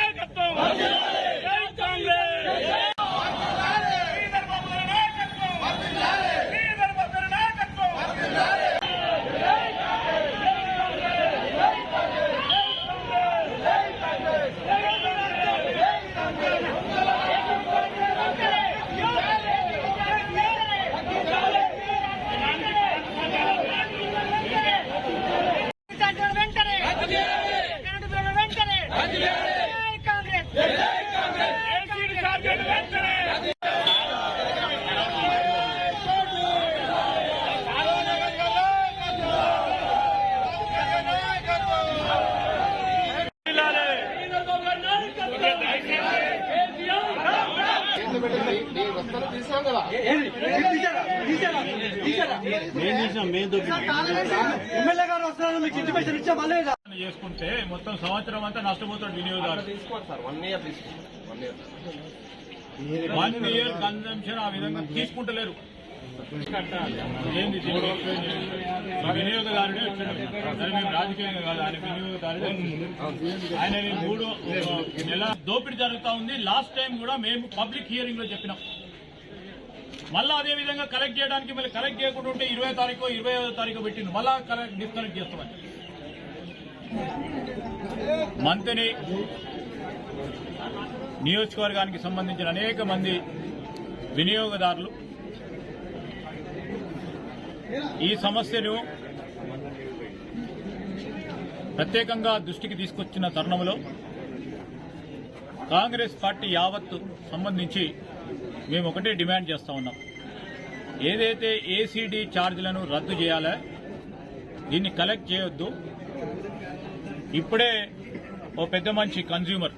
నాయకత్వం ఎమ్మెల్యే గారు వస్తున్నారు మీకు ఇంటిమేషన్ చేసుకుంటే మొత్తం సంవత్సరం అంతా నష్టపోతాడు వినియోగదారు. తీసుకోండి సార్ వన్ ఇయర్ తీసుకోండి వన్ ఇయర్ కన్జంప్షన్ ఆ విధంగా తీసుకుంటలేరు. ఏంది వినియోగదారుడే సరే మేము రాజకీయంగా కాదు ఆయన వినియోగదారుడే ఆయన మూడు నెల దోపిడీ జరుగుతా ఉంది. లాస్ట్ టైం కూడా మేము పబ్లిక్ హియరింగ్లో చెప్పినాం. మళ్ళీ అదే విధంగా కలెక్ట్ చేయడానికి మళ్ళీ కలెక్ట్ చేయకుండా ఉంటే ఇరవై తారీఖు ఇరవై ఐదో తారీఖు పెట్టింది మళ్ళా కలెక్ట్ డిస్కనెక్ట్ చేస్తామని. మంత్రిని నియోజకవర్గానికి సంబంధించిన అనేక మంది వినియోగదారులు ఈ సమస్యను ప్రత్యేకంగా దృష్టికి తీసుకొచ్చిన తరుణంలో కాంగ్రెస్ పార్టీ యావత్తు సంబంధించి మేము ఒకటే డిమాండ్ చేస్తా ఉన్నాం. ఏదైతే ఏసీడీ ఛార్జీలను రద్దు చేయాలో దీన్ని కలెక్ట్ చేయొద్దు. ఇప్పుడే ఓ పెద్ద మంచి కన్జ్యూమర్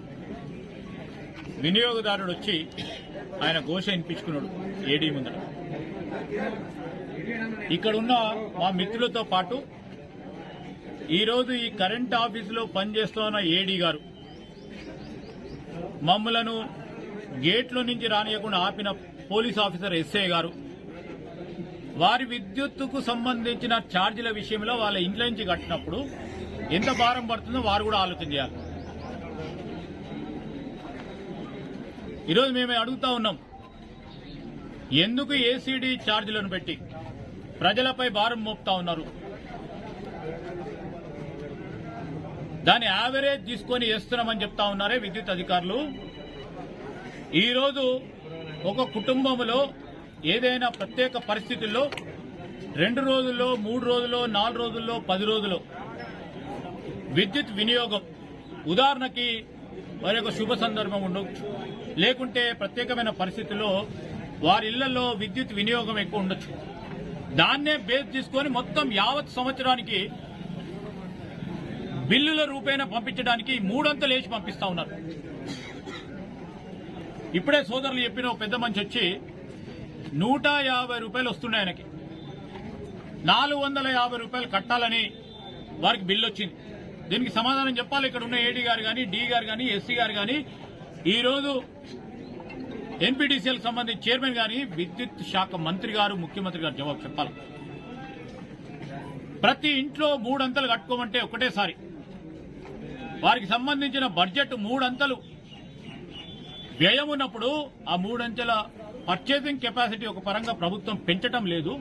వినియోగదారుడు వచ్చి ఆయన ఘోష వినిపించుకున్నాడు ఏడీ ముందర. ఇక్కడున్న మా మిత్రులతో పాటు ఈరోజు ఈ కరెంట్ ఆఫీసులో పనిచేస్తున్న ఏడీ గారు మమ్మలను గేట్లో నుంచి రానియకుండా ఆపిన పోలీస్ ఆఫీసర్ ఎస్ఐ గారు వారి విద్యుత్తుకు సంబంధించిన ఛార్జీల విషయంలో వాళ్ళ ఇంట్లో నుంచి కట్టినప్పుడు ఎంత భారం పడుతుందో వారు కూడా ఆలోచన చేయాలి. ఈరోజు మేము అడుగుతా ఉన్నాం ఎందుకు ఏసీడీ ఛార్జీలను పెట్టి ప్రజలపై భారం మోపుతా ఉన్నారు? దాని యావరేజ్ తీసుకొని వేస్తున్నామని చెప్తా ఉన్నారే విద్యుత్ అధికారులు. ఈరోజు ఒక కుటుంబంలో ఏదైనా ప్రత్యేక పరిస్థితుల్లో రెండు రోజుల్లో మూడు రోజుల్లో నాలుగు రోజుల్లో పది రోజుల్లో విద్యుత్ వినియోగం. ఉదాహరణకి వారి యొక్క శుభ సందర్భం ఉండొచ్చు లేకుంటే ప్రత్యేకమైన పరిస్థితుల్లో వారి ఇళ్ళలో విద్యుత్ వినియోగం ఎక్కువ ఉండొచ్చు. దాన్నే బేస్ తీసుకొని మొత్తం యావత్ సంవత్సరానికి బిల్లుల రూపేణ పంపించడానికి మూడంతలు వేసి పంపిస్తా ఉన్నారు. ఇప్పుడే సోదరులు చెప్పిన పెద్ద మనిషి వచ్చి నూట యాభై రూపాయలు వస్తున్నాయి ఆయనకి. నాలుగు వందల యాభై రూపాయలు కట్టాలని వారికి బిల్లు వచ్చింది. దీనికి సమాధానం చెప్పాలి. ఇక్కడ ఉన్న ఏడీ గారు కానీ డి గారు కానీ ఎస్సీ గారు కానీ ఈరోజు ఎన్పీటీసీఎల్ సంబంధించి చైర్మన్ కానీ విద్యుత్ శాఖ మంత్రి గారు ముఖ్యమంత్రి గారు జవాబు చెప్పాలి. ప్రతి ఇంట్లో మూడంతలు కట్టుకోమంటే ఒకటేసారి. వారికి సంబంధించిన బడ్జెట్ మూడంతలు వ్యయం ఉన్నప్పుడు ఆ మూడంచెల పర్చేసింగ్ కెపాసిటీ ఒక పరంగా ప్రభుత్వం పెంచడం లేదు.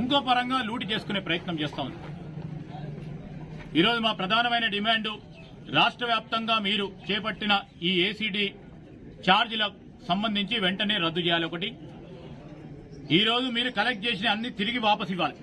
ఇంకో పరంగా లూటి చేసుకునే ప్రయత్నం చేస్తా ఉంది. ఈరోజు మా ప్రధానమైన డిమాండ్ రాష్ట్ర వ్యాప్తంగా మీరు చేపట్టిన ఈ ఏసీడీ ఛార్జీల సంబంధించి వెంటనే రద్దు చేయాలి ఒకటి. ఈరోజు మీరు కలెక్ట్ చేసిన అన్ని తిరిగి వాపసు ఇవ్వాలి.